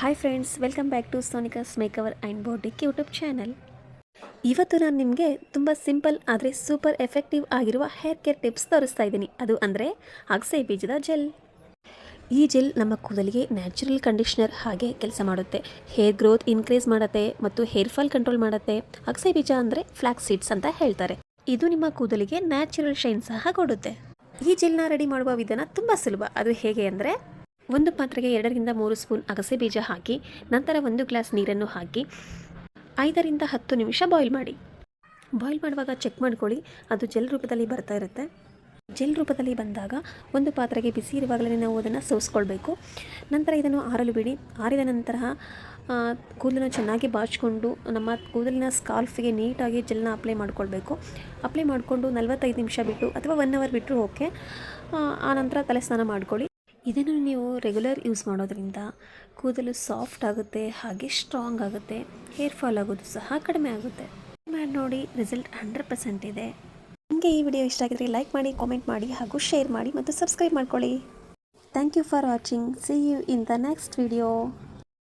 Hi friends welcome back to Sonika's makeover and boutique YouTube channel ಇವತ್ತು ನಾನು ನಿಮಗೆ ತುಂಬ ಸಿಂಪಲ್ ಆದರೆ ಸೂಪರ್ ಎಫೆಕ್ಟಿವ್ ಆಗಿರುವ ಹೇರ್ ಕೇರ್ ಟಿಪ್ಸ್ ತೋರಿಸ್ತಾ ಇದ್ದೀನಿ. ಅದು ಅಂದರೆ ಅಗಸೆ ಬೀಜದ ಜೆಲ್ ಈ ಜೆಲ್ ನಮ್ಮ ಕೂದಲಿಗೆ ನ್ಯಾಚುರಲ್ ಕಂಡೀಷ್ನರ್ ಹಾಗೆ ಕೆಲಸ ಮಾಡುತ್ತೆ. ಹೇರ್ ಗ್ರೋತ್ ಇನ್ಕ್ರೀಸ್ ಮಾಡುತ್ತೆ ಮತ್ತು ಹೇರ್ ಫಾಲ್ ಕಂಟ್ರೋಲ್ ಮಾಡುತ್ತೆ. ಅಗಸೆ ಬೀಜ ಅಂದರೆ ಫ್ಲಾಕ್ಸ್ ಸೀಡ್ಸ್ ಅಂತ ಹೇಳ್ತಾರೆ. ಇದು ನಿಮ್ಮ ಕೂದಲಿಗೆ ನ್ಯಾಚುರಲ್ ಶೈನ್ ಸಹ ಕೊಡುತ್ತೆ. ಈ ಜೆಲ್ನ ರೆಡಿ ಮಾಡುವ ವಿಧಾನ ತುಂಬ ಸುಲಭ. ಅದು ಹೇಗೆ ಅಂದರೆ ಒಂದು ಪಾತ್ರೆಗೆ ಎರಡರಿಂದ ಮೂರು ಸ್ಪೂನ್ ಅಗಸೆ ಬೀಜ ಹಾಕಿ, ನಂತರ ಒಂದು ಗ್ಲಾಸ್ ನೀರನ್ನು ಹಾಕಿ, ಐದರಿಂದ ಹತ್ತು ನಿಮಿಷ ಬಾಯ್ಲ್ ಮಾಡಿ. ಬಾಯ್ಲ್ ಮಾಡುವಾಗ ಚೆಕ್ ಮಾಡ್ಕೊಳ್ಳಿ, ಅದು ಜೆಲ್ ರೂಪದಲ್ಲಿ ಬರ್ತಾ ಇರುತ್ತೆ. ಜೆಲ್ ರೂಪದಲ್ಲಿ ಬಂದಾಗ ಒಂದು ಪಾತ್ರೆಗೆ ಬಿಸಿ ಇರುವಾಗಲೇ ನಾವು ಅದನ್ನು ಸೋಸ್ಕೊಳ್ಬೇಕು. ನಂತರ ಇದನ್ನು ಆರಲು ಬಿಡಿ. ಆರಿದ ನಂತರ ಕೂದಲನ್ನು ಚೆನ್ನಾಗಿ ಬಾಚಿಕೊಂಡು, ನಮ್ಮ ಕೂದಲಿನ ಸ್ಕಾಲ್ಫಿಗೆ ನೀಟಾಗಿ ಜೆಲ್ನ ಅಪ್ಲೈ ಮಾಡ್ಕೊಳ್ಬೇಕು. ಅಪ್ಲೈ ಮಾಡಿಕೊಂಡು ನಲವತ್ತೈದು ನಿಮಿಷ ಬಿಟ್ಟು, ಅಥವಾ ಒನ್ ಅವರ್ ಬಿಟ್ಟರು ಓಕೆ. ಆ ನಂತರ ತಲೆ ಸ್ನಾನ ಮಾಡ್ಕೊಳ್ಳಿ. ಇದನ್ನು ನೀವು ರೆಗ್ಯುಲರ್ ಯೂಸ್ ಮಾಡೋದ್ರಿಂದ ಕೂದಲು ಸಾಫ್ಟ್ ಆಗುತ್ತೆ, ಹಾಗೆ ಸ್ಟ್ರಾಂಗ್ ಆಗುತ್ತೆ ಹೇರ್ ಫಾಲ್ ಆಗೋದು ಸಹ ಕಡಿಮೆ ಆಗುತ್ತೆ. ಮಾಡಿ ನೋಡಿ ರಿಸಲ್ಟ್ ಹಂಡ್ರೆಡ್ ಪರ್ಸೆಂಟ್ ಇದೆ. ನಿಮಗೆ ಈ ವಿಡಿಯೋ ಇಷ್ಟ ಆಗಿದ್ರೆ ಲೈಕ್ ಮಾಡಿ ಕಾಮೆಂಟ್ ಮಾಡಿ ಹಾಗೂ ಶೇರ್ ಮಾಡಿ ಮತ್ತು ಸಬ್ಸ್ಕ್ರೈಬ್ ಮಾಡ್ಕೊಳ್ಳಿ. Thank you for watching see you in the next video